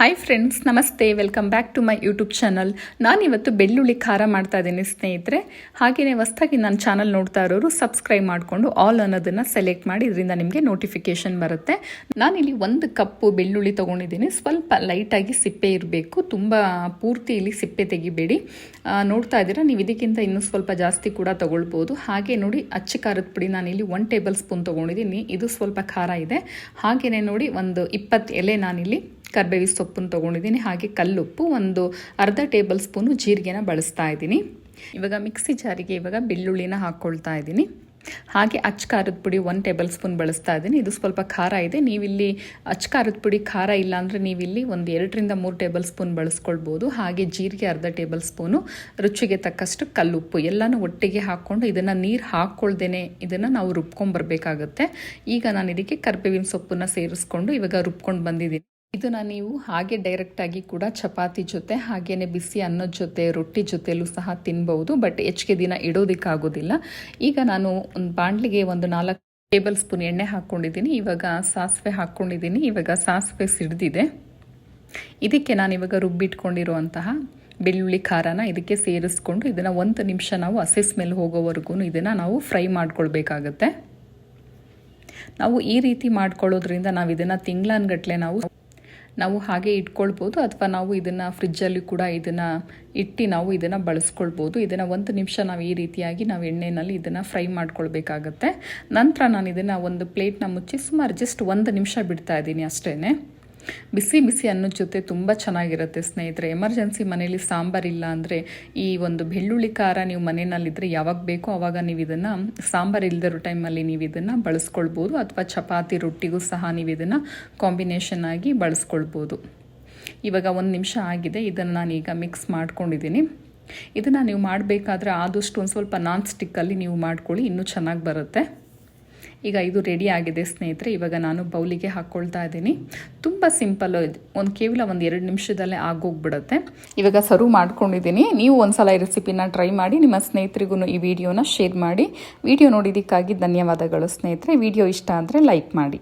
Hi friends ನಮಸ್ತೆ welcome back to my YouTube channel ನಾನಿವತ್ತು ಬೆಳ್ಳುಳ್ಳಿ ಖಾರ ಮಾಡ್ತಾ ಇದ್ದೀನಿ ಸ್ನೇಹಿತರೆ. ಹಾಗೆಯೇ ಹೊಸ್ದಾಗಿ ನನ್ನ ಚಾನಲ್ ನೋಡ್ತಾ ಇರೋರು ಸಬ್ಸ್ಕ್ರೈಬ್ ಮಾಡಿಕೊಂಡು ಆಲ್ ಅನ್ನೋದನ್ನು ಸೆಲೆಕ್ಟ್ ಮಾಡಿ, ಇದರಿಂದ ನಿಮಗೆ ನೋಟಿಫಿಕೇಶನ್ ಬರುತ್ತೆ. ನಾನಿಲ್ಲಿ ಒಂದು ಕಪ್ಪು ಬೆಳ್ಳುಳ್ಳಿ ತೊಗೊಂಡಿದ್ದೀನಿ. ಸ್ವಲ್ಪ ಲೈಟಾಗಿ ಸಿಪ್ಪೆ ಇರಬೇಕು. ತುಂಬ ಪೂರ್ತಿ ಇಲ್ಲಿ ಸಿಪ್ಪೆ ತೆಗಿಬೇಡಿ. ನೋಡ್ತಾ ಇದ್ದೀರಾ? ನೀವು ಇದಕ್ಕಿಂತ ಇನ್ನೂ ಸ್ವಲ್ಪ ಜಾಸ್ತಿ ಕೂಡ ತೊಗೊಳ್ಬೋದು. ಹಾಗೆ ನೋಡಿ, ಅಚ್ಚ ಖಾರದ ಪುಡಿ ನಾನಿಲ್ಲಿ ಒನ್ ಟೇಬಲ್ ಸ್ಪೂನ್ ತೊಗೊಂಡಿದ್ದೀನಿ. ಇದು ಸ್ವಲ್ಪ ಖಾರ ಇದೆ. ಹಾಗೆಯೇ ನೋಡಿ, ಒಂದು ಇಪ್ಪತ್ತು ಎಲೆ ನಾನಿಲ್ಲಿ ಕರ್ಬೇವಿ ಸೊಪ್ಪನ್ನು ತೊಗೊಂಡಿದ್ದೀನಿ, ಹಾಗೆ ಕಲ್ಲುಪ್ಪು, ಒಂದು ಅರ್ಧ ಟೇಬಲ್ ಸ್ಪೂನು ಜೀರಿಗೆನ ಬಳಸ್ತಾ ಇದ್ದೀನಿ. ಇವಾಗ ಮಿಕ್ಸಿ ಜಾರಿಗೆ ಇವಾಗ ಬೆಳ್ಳುಳ್ಳಿನ ಹಾಕ್ಕೊಳ್ತಾ ಇದ್ದೀನಿ. ಹಾಗೆ ಅಚ್ಚ ಖಾರದ ಪುಡಿ ಒನ್ ಟೇಬಲ್ ಸ್ಪೂನ್ ಬಳಸ್ತಾ ಇದ್ದೀನಿ. ಇದು ಸ್ವಲ್ಪ ಖಾರ ಇದೆ. ನೀವಿಲ್ಲಿ ಅಚ್ಚ ಖಾರದ ಪುಡಿ ಖಾರ ಇಲ್ಲ ಅಂದರೆ ನೀವಿಲ್ಲಿ ಒಂದು ಎರಡರಿಂದ ಮೂರು ಟೇಬಲ್ ಸ್ಪೂನ್ ಬಳಸ್ಕೊಳ್ಬೋದು. ಹಾಗೆ ಜೀರಿಗೆ ಅರ್ಧ ಟೇಬಲ್ ಸ್ಪೂನು, ರುಚಿಗೆ ತಕ್ಕಷ್ಟು ಕಲ್ಲುಪ್ಪು, ಎಲ್ಲನೂ ಒಟ್ಟಿಗೆ ಹಾಕ್ಕೊಂಡು ಇದನ್ನು ನೀರು ಹಾಕ್ಕೊಳ್ದೇನೆ ಇದನ್ನು ನಾವು ರುಬ್ಕೊಂಬರ್ಬೇಕಾಗುತ್ತೆ ಈಗ ನಾನು ಇದಕ್ಕೆ ಕರ್ಬೇವಿನ ಸೊಪ್ಪನ್ನು ಸೇರಿಸ್ಕೊಂಡು ಇವಾಗ ರುಬ್ಕೊಂಡು ಬಂದಿದ್ದೀನಿ. ಇದನ್ನ ನೀವು ಹಾಗೆ ಡೈರೆಕ್ಟಾಗಿ ಕೂಡ ಚಪಾತಿ ಜೊತೆ, ಹಾಗೇನೆ ಬಿಸಿ ಅನ್ನದ ಜೊತೆ, ರೊಟ್ಟಿ ಜೊತೆಲೂ ಸಹ ತಿನ್ಬಹುದು ಬಟ್ ಹೆಚ್ಚಿಗೆ ದಿನ ಇಡೋದಕ್ಕಾಗೋದಿಲ್ಲ. ಈಗ ನಾನು ಒಂದು ಬಾಣಲಿಗೆ ಒಂದು ನಾಲ್ಕು ಟೇಬಲ್ ಸ್ಪೂನ್ ಎಣ್ಣೆ ಹಾಕ್ಕೊಂಡಿದ್ದೀನಿ ಇವಾಗ ಸಾಸಿವೆ ಹಾಕ್ಕೊಂಡಿದ್ದೀನಿ ಇವಾಗ ಸಾಸಿವೆ ಸಿಡ್ದಿದೆ. ಇದಕ್ಕೆ ನಾನು ಇವಾಗ ರುಬ್ಬಿಟ್ಕೊಂಡಿರುವಂತಹ ಬೆಳ್ಳುಳ್ಳಿ ಖಾರನ ಇದಕ್ಕೆ ಸೇರಿಸ್ಕೊಂಡು ಇದನ್ನು ಒಂದು ನಿಮಿಷ ನಾವು ಹಸಿ ಸ್ಮೆಲ್ ಹೋಗೋವರೆಗೂ ಇದನ್ನು ನಾವು ಫ್ರೈ ಮಾಡ್ಕೊಳ್ಬೇಕಾಗತ್ತೆ. ನಾವು ಈ ರೀತಿ ಮಾಡ್ಕೊಳ್ಳೋದ್ರಿಂದ ನಾವು ಇದನ್ನು ತಿಂಗಳನ್ಗಟ್ಲೆ ನಾವು ನಾವು ಹಾಗೆ ಇಟ್ಕೊಳ್ಬೋದು ಅಥವಾ ನಾವು ಇದನ್ನು ಫ್ರಿಜ್ಜಲ್ಲಿ ಕೂಡ ಇದನ್ನು ಇಟ್ಟು ನಾವು ಇದನ್ನು ಬಳಸ್ಕೊಳ್ಬೋದು. ಇದನ್ನು ಒಂದು ನಿಮಿಷ ನಾವು ಈ ರೀತಿಯಾಗಿ ನಾವು ಎಣ್ಣೆಯಲ್ಲಿ ಇದನ್ನು ಫ್ರೈ ಮಾಡ್ಕೊಳ್ಬೇಕಾಗತ್ತೆ. ನಂತರ ನಾನು ಇದನ್ನು ಒಂದು ಪ್ಲೇಟ್ನ ಮುಚ್ಚಿ ಸುಮಾರು ಜಸ್ಟ್ ಒಂದು ನಿಮಿಷ ಬಿಡ್ತಾ ಇದ್ದೀನಿ ಅಷ್ಟೇ ಬಿಸಿ ಬಿಸಿ ಅನ್ನದ ಜೊತೆ ತುಂಬ ಚೆನ್ನಾಗಿರುತ್ತೆ ಸ್ನೇಹಿತರೆ. ಎಮರ್ಜೆನ್ಸಿ ಮನೇಲಿ ಸಾಂಬಾರಿಲ್ಲ ಅಂದರೆ ಈ ಒಂದು ಬೆಳ್ಳುಳ್ಳಿ ಖಾರ ನೀವು ಮನೆಯಲ್ಲಿದ್ದರೆ ಯಾವಾಗ ಬೇಕೋ ಆವಾಗ ನೀವು ಇದನ್ನು ಸಾಂಬಾರು ಇಲ್ಲದಿರೋ ಟೈಮಲ್ಲಿ ನೀವು ಇದನ್ನು ಬಳಸ್ಕೊಳ್ಬೋದು ಅಥವಾ ಚಪಾತಿ ರೊಟ್ಟಿಗೂ ಸಹ ನೀವು ಇದನ್ನು ಕಾಂಬಿನೇಷನ್ ಆಗಿ ಬಳಸ್ಕೊಳ್ಬೋದು. ಇವಾಗ ಒಂದು ನಿಮಿಷ ಆಗಿದೆ, ಇದನ್ನು ನಾನೀಗ ಮಿಕ್ಸ್ ಮಾಡ್ಕೊಂಡಿದ್ದೀನಿ. ಇದನ್ನು ನೀವು ಮಾಡಬೇಕಾದ್ರೆ ಆದಷ್ಟು ಒಂದು ಸ್ವಲ್ಪ ನಾನ್ ಸ್ಟಿಕ್ಕಲ್ಲಿ ನೀವು ಮಾಡ್ಕೊಳ್ಳಿ, ಇನ್ನೂ ಚೆನ್ನಾಗಿ ಬರುತ್ತೆ. ಈಗ ಇದು ರೆಡಿ ಆಗಿದೆ ಸ್ನೇಹಿತರೆ. ಇವಾಗ ನಾನು ಬೌಲಿಗೆ ಹಾಕ್ಕೊಳ್ತಾ ಇದ್ದೀನಿ. ತುಂಬ ಸಿಂಪಲ್ ಒಂದು ಕೇವಲ ಒಂದು ಎರಡು ನಿಮಿಷದಲ್ಲೇ ಆಗೋಗ್ಬಿಡುತ್ತೆ. ಇವಾಗ ಸರ್ವ್ ಮಾಡ್ಕೊಂಡಿದ್ದೀನಿ. ನೀವು ಒಂದ್ಸಲ ಈ ರೆಸಿಪಿನ ಟ್ರೈ ಮಾಡಿ ನಿಮ್ಮ ಸ್ನೇಹಿತರಿಗೂ ಈ ವಿಡಿಯೋನ ಶೇರ್ ಮಾಡಿ. ವಿಡಿಯೋ ನೋಡಿದ್ದಕ್ಕಾಗಿ ಧನ್ಯವಾದಗಳು ಸ್ನೇಹಿತರೆ. ವಿಡಿಯೋ ಇಷ್ಟ ಅಂದರೆ ಲೈಕ್ ಮಾಡಿ.